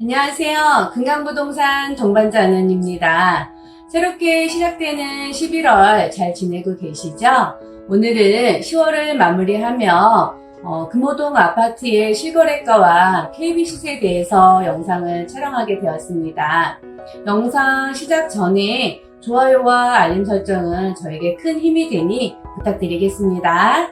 안녕하세요. 금강부동산 동반자 안원입니다. 새롭게 시작되는 11월 잘 지내고 계시죠? 오늘은 10월을 마무리하며 어, 금호동 아파트의 실거래가와 KB 시세에 대해서 영상을 촬영하게 되었습니다. 영상 시작 전에 좋아요와 알림 설정은 저에게 큰 힘이 되니 부탁드리겠습니다.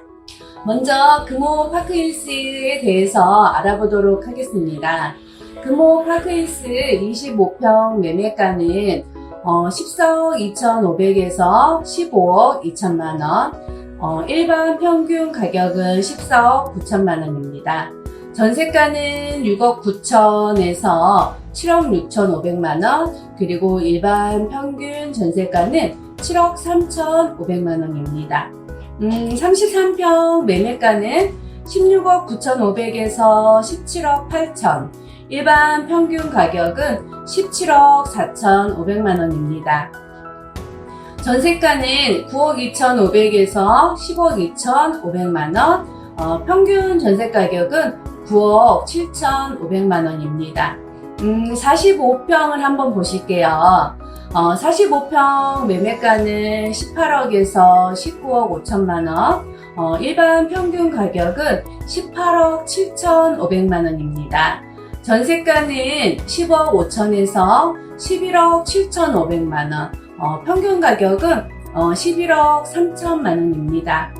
먼저 금호 파크힐스에 대해서 알아보도록 하겠습니다. 금호 파크힐스 25평 매매가는 어, 10억 2,500에서 15억 2천만 원, 어, 일반 평균 가격은 14억 9천만 원입니다. 전세가는 6억 9천에서 7억 6천5백만 원, 그리고 일반 평균 전세가는 7억 3천 5백만 원입니다. 음, 33평 매매가는 16억 9,500에서 17억 8천, 일반 평균 가격은 17억 4,500만 원입니다. 전세가는 9억 2,500에서 10억 2,500만 원, 어, 평균 전세 가격은 9억 7,500만 원입니다. 음, 45평을 한번 보실게요. 어, 45평 매매가는 18억에서 19억 5천만 원, 어, 일반 평균 가격은 18억 7,500만 원입니다. 전세가는 10억 5천에서 11억 7,500만 원, 어, 평균 가격은 어, 11억 3천만 원입니다.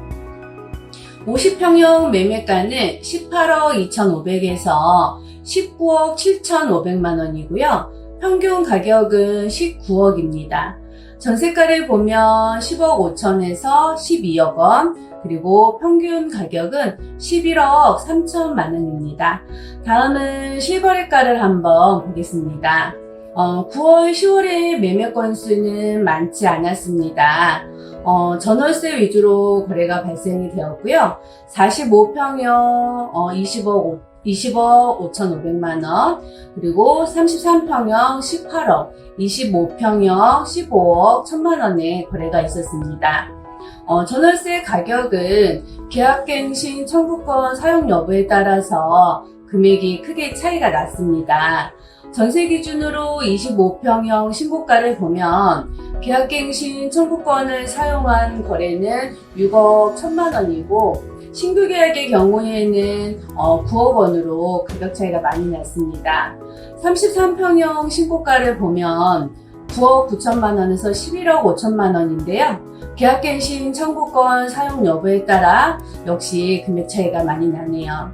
50평형 매매가는 18억 2,500에서 19억 7,500만 원이고요. 평균 가격은 19억입니다. 전세가를 보면 10억 5천에서 12억 원, 그리고 평균 가격은 11억 3천만 원입니다. 다음은 실거래가를 한번 보겠습니다. 어, 9월, 10월에 매매 건수는 많지 않았습니다. 어, 전월세 위주로 거래가 발생이 되었고요. 45평형 어, 20억 20억 5,500만 원, 그리고 33평형 18억, 25평형 15억 1천만 원의 거래가 있었습니다. 어, 전월세 가격은 계약갱신 청구권 사용 여부에 따라서 금액이 크게 차이가 났습니다. 전세 기준으로 25평형 신고가를 보면 계약갱신 청구권을 사용한 거래는 6억 1천만 원이고 신규 계약의 경우에는 어, 9억 원으로 가격 차이가 많이 났습니다. 33평형 신고가를 보면 9억 9천만 원에서 11억 5천만 원인데요. 계약갱신 청구권 사용 여부에 따라 역시 금액 차이가 많이 나네요.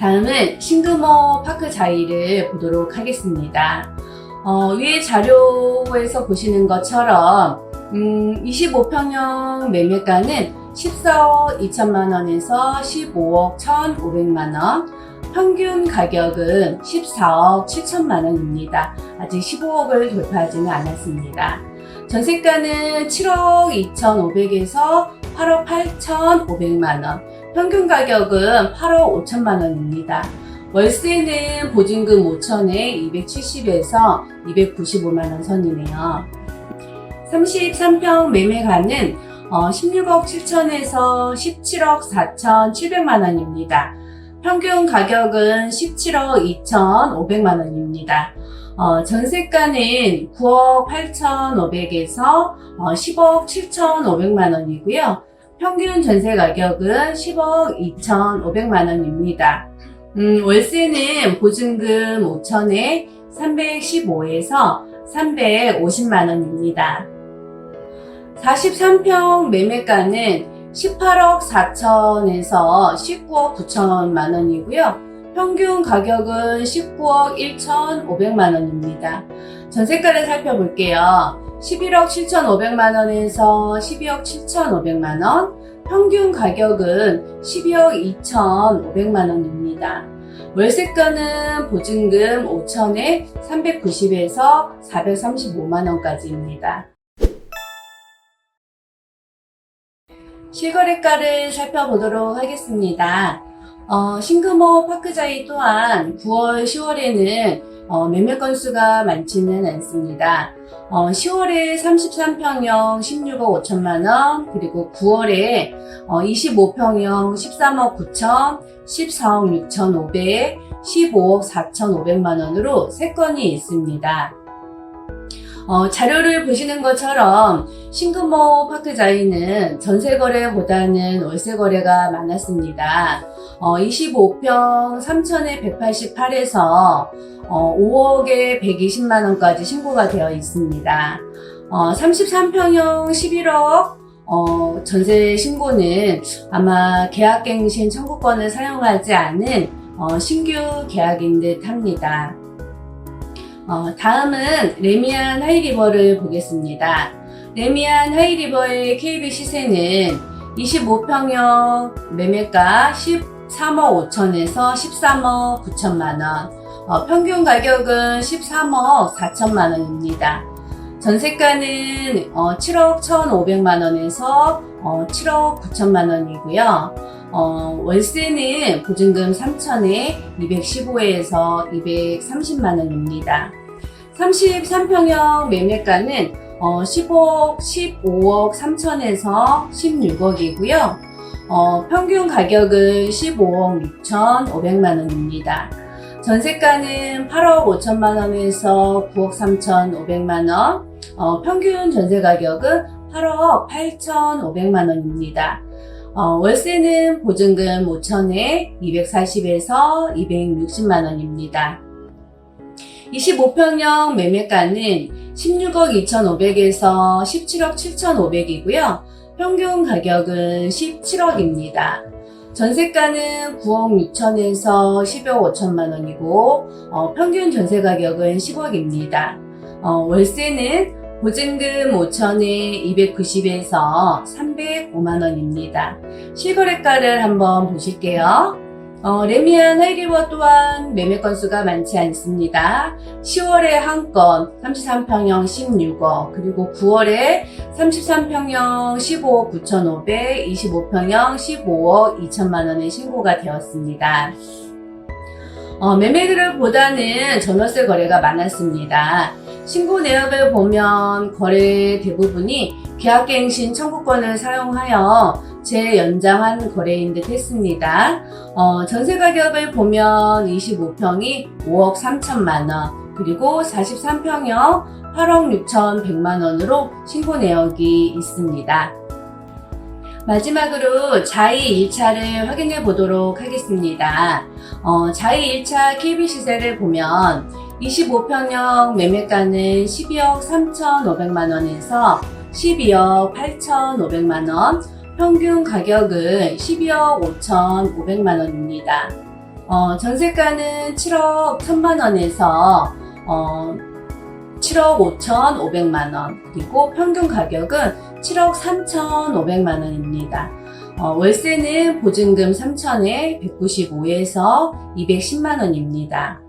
다음은 신금호 파크 자이를 보도록 하겠습니다. 어, 위에 자료에서 보시는 것처럼 음, 25평형 매매가는 14억 2천만 원에서 15억 1,500만 원, 평균 가격은 14억 7천만 원입니다. 아직 15억을 돌파하지는 않았습니다. 전세가는 7억 2,500에서 8억 8,500만 원, 평균 가격은 8억 5천만 원입니다. 월세는 보증금 5천에 270에서 295만 원 선이네요. 33평 매매가는 어, 16억 7천에서 17억 4천 7백만 원입니다. 평균 가격은 17억 2천 5백만 원입니다. 어, 전세가는 9억 8천 5백에서 어, 10억 7천 5백만 원이고요. 평균 전세 가격은 10억 2천 5백만 원입니다. 음, 월세는 보증금 5천에 315에서 350만 원입니다. 43평 매매가는 18억 4천에서 19억 9천만 원이고요. 평균 가격은 19억 1천5백만 원입니다. 전세가를 살펴볼게요. 11억 7천5백만 원에서 12억 7천5백만 원, 평균 가격은 12억 2천5백만 원입니다. 월세가는 보증금 5천에 390에서 435만 원까지입니다. 실거래가를 살펴보도록 하겠습니다. 어, 신금호 파크자이 또한 9월, 10월에는 어, 매매 건수가 많지는 않습니다. 어, 10월에 33평형 16억 5천만 원, 그리고 9월에 어, 25평형 13억 9천, 14억 6천 5백, 15억 4,500만 원으로 3건이 있습니다. 어, 자료를 보시는 것처럼 신금호 파크자이는 전세 거래보다는 월세 거래가 많았습니다. 어, 25평 3천에 188에서 어, 5억에 120만 원까지 신고가 되어 있습니다. 어, 33평형 11억 어, 전세 신고는 아마 계약갱신 청구권을 사용하지 않은 어, 신규 계약인 듯 합니다. 어, 다음은 레미안 하이리버를 보겠습니다. 레미안 하이리버의 KB 시세는 25평형 매매가 13억 5천에서 13억 9천만 원, 어, 평균 가격은 13억 4천만 원입니다. 전세가는 어, 7억 1,500만 원에서 어, 7억 9천만 원이고요. 어, 월세는 보증금 3천에 215에서 230만 원입니다. 33평형 매매가는 어, 10억, 15억 3천에서 16억이고요. 어, 평균 가격은 15억 6천 5백만 원입니다. 전세가는 8억 5천만 원에서 9억 3천 5백만 원, 어, 평균 전세 가격은 8억 8천 5백만 원입니다. 어, 월세는 보증금 5천에 240에서 260만 원입니다. 25평형 매매가는 16억 2,500에서 17억 7,500이고요. 평균 가격은 17억입니다. 전세가는 9억 6천에서 10억 5천만 원이고 어, 평균 전세 가격은 10억입니다. 어, 월세는 보증금 5천에 290에서 305만 원입니다. 실거래가를 한번 보실게요. 어, 레미안 하이리버 또한 매매 건수가 많지 않습니다. 10월에 한 건 33평형 16억, 그리고 9월에 33평형 15억 9,500, 25평형 15억 2천만 원의 신고가 되었습니다. 어, 매매들보다는 전월세 거래가 많았습니다. 신고 내역을 보면 거래 대부분이 계약갱신 청구권을 사용하여 재연장한 거래인 듯 했습니다. 어, 전세 가격을 보면 25평이 5억 3천만 원, 그리고 43평형 8억 6천 100만 원으로 신고 내역이 있습니다. 마지막으로 자이 1차를 확인해 보도록 하겠습니다. 어, 자이 1차 KB 시세를 보면 25평형 매매가는 12억 3,500만 원에서 12억 8,500만 원, 평균 가격은 12억 5,500만 원입니다. 어, 전세가는 7억 1천만 원에서 어, 7억 5,500만 원, 그리고 평균 가격은 7억 3,500만 원입니다. 어, 월세는 보증금 3천에 195에서 210만 원입니다.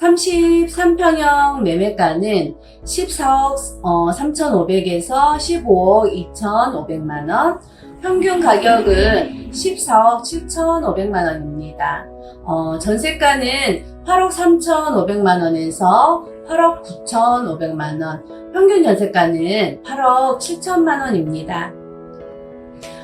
33평형 매매가는 14억 어, 3,500에서 15억 2,500만 원, 평균 가격은 14억 7,500만 원입니다. 어, 전세가는 8억 3,500만 원에서 8억 9,500만 원, 평균 전세가는 8억 7천만 원입니다.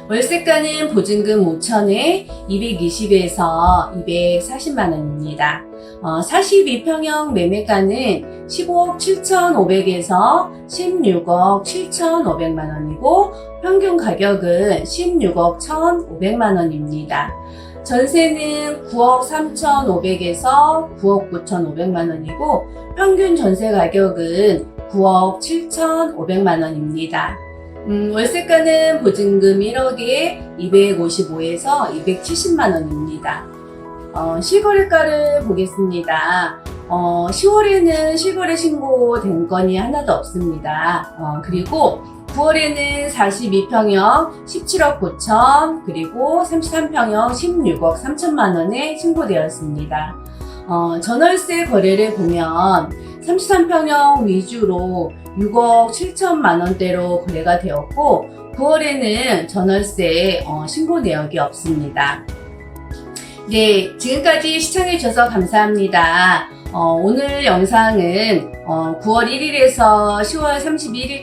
월세가는 보증금 5천에 220에서 240만 원입니다. 어, 42평형 매매가는 15억 7,500에서 16억 7,500만 원이고 평균 가격은 16억 1,500만 원입니다. 전세는 9억 3,500에서 9억 9,500만 원이고 평균 전세 가격은 9억 7,500만 원입니다. 음, 월세가는 보증금 1억에 255에서 270만 원입니다. 어, 실거래가를 보겠습니다. 어, 10월에는 실거래 신고된 건이 하나도 없습니다. 어, 그리고 9월에는 42평형 17억 9천, 그리고 33평형 16억 3천만 원에 신고되었습니다. 어, 전월세 거래를 보면 33평형 위주로 6억 7천만 원대로 거래가 되었고 9월에는 전월세 어, 신고 내역이 없습니다. 네, 지금까지 시청해 주셔서 감사합니다. 어, 오늘 영상은 어, 9월 1일에서 10월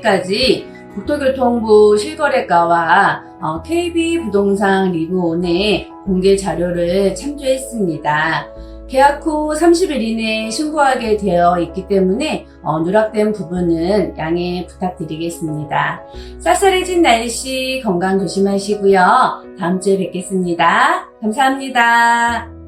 31일까지 국토교통부 실거래가와 어, KB 부동산 리뷰온의 공개 자료를 참조했습니다. 계약 후 30일 이내에 신고하게 되어 있기 때문에 어, 누락된 부분은 양해 부탁드리겠습니다. 쌀쌀해진 날씨 건강 조심하시고요. 다음 주에 뵙겠습니다. 감사합니다.